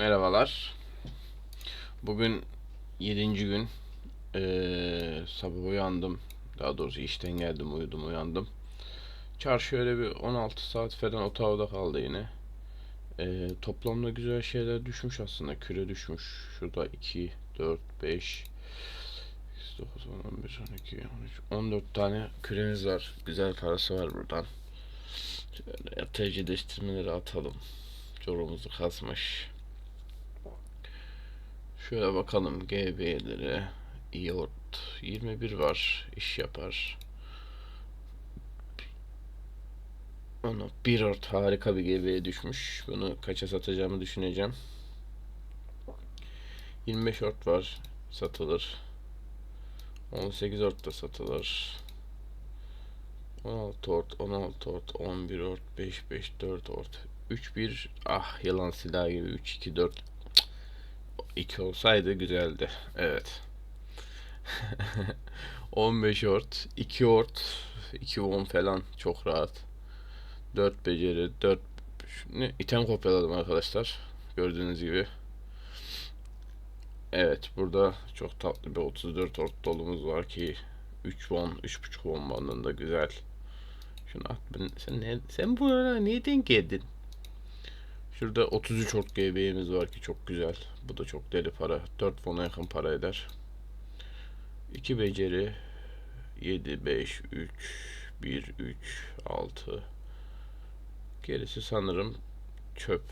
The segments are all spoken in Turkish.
Merhabalar. Bugün 7. gün. Ee, sabah uyandım. Daha doğrusu işten geldim, uyudum, uyandım. Çarşı öyle bir 16 saat falan otağda kaldı yine. Ee, toplamda güzel şeyler düşmüş aslında. Küre düşmüş. Şurada 2, 4, 5, 9, 10, 11, 12, 13, 14 tane küremiz var. Güzel parası var buradan. Şöyle yatayıcı değiştirmeleri atalım. Corumuzu kasmış. Şöyle bakalım GB'lere. Iort 21 var. iş yapar. Ana bir ort harika bir GB'ye düşmüş. Bunu kaça satacağımı düşüneceğim. 25 ort var. Satılır. 18 ort da satılır. 16 ort, 16 ort, 11 ort, 5 5 4 ort. 3 1 ah yılan silahı gibi 3 2 4 2 olsaydı güzeldi. Evet. 15 ort, 2 ort, 2 10 falan çok rahat. 4 beceri, 4 ne item kopyaladım arkadaşlar. Gördüğünüz gibi. Evet, burada çok tatlı bir 34 ort dolumuz var ki 3 won, 3.5 won bandında güzel. Şunu at sen ne sen bu arada niye denk geldin? Şurada 33 ort GB'miz var ki çok güzel. Bu da çok deli para. 4 fona yakın para eder. 2 beceri 7 5 3 1 3 6 Gerisi sanırım çöp.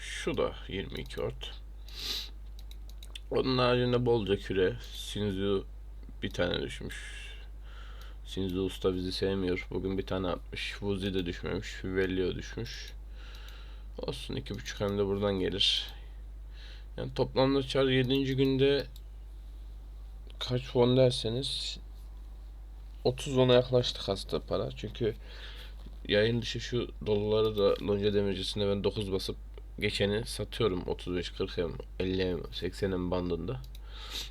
Şu da 22 ort. Onun haricinde bolca küre. Sinzu bir tane düşmüş. Sinzu usta bizi sevmiyor. Bugün bir tane atmış. Vuzi de düşmemiş. Vellio düşmüş. Olsun iki buçuk hem de buradan gelir. Yani toplamda çar 7. günde kaç won derseniz 30 won'a yaklaştık aslında para. Çünkü yayın dışı şu doluları da lonca demircisinde ben 9 basıp geçeni satıyorum 35 40 hem 50 hem 80 hem bandında.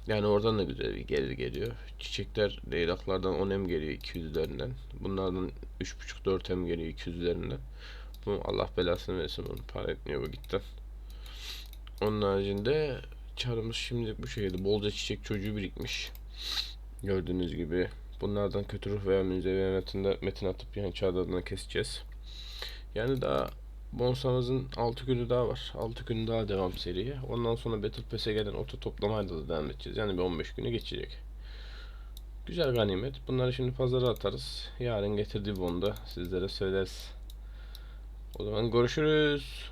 Yani oradan da güzel bir gelir geliyor. Çiçekler leylaklardan 10 hem geliyor 200'lerinden. Bunlardan 3.5 4 hem geliyor 200'lerinden. Bu Allah belasını versin bunu. Para etmiyor bu gitten. Onun haricinde çarımız şimdi bu şekilde bolca çiçek çocuğu birikmiş. Gördüğünüz gibi. Bunlardan kötü ruh veya münzevi metinde metin atıp yani çağdadına keseceğiz. Yani daha bonsamızın 6 günü daha var. 6 günü daha devam seriye. Ondan sonra Battle Pass'e gelen oto toplamayla da devam edeceğiz. Yani bir 15 günü geçecek. Güzel ganimet. Bunları şimdi pazara atarız. Yarın getirdiği bonda sizlere söyleriz. O zaman görüşürüz.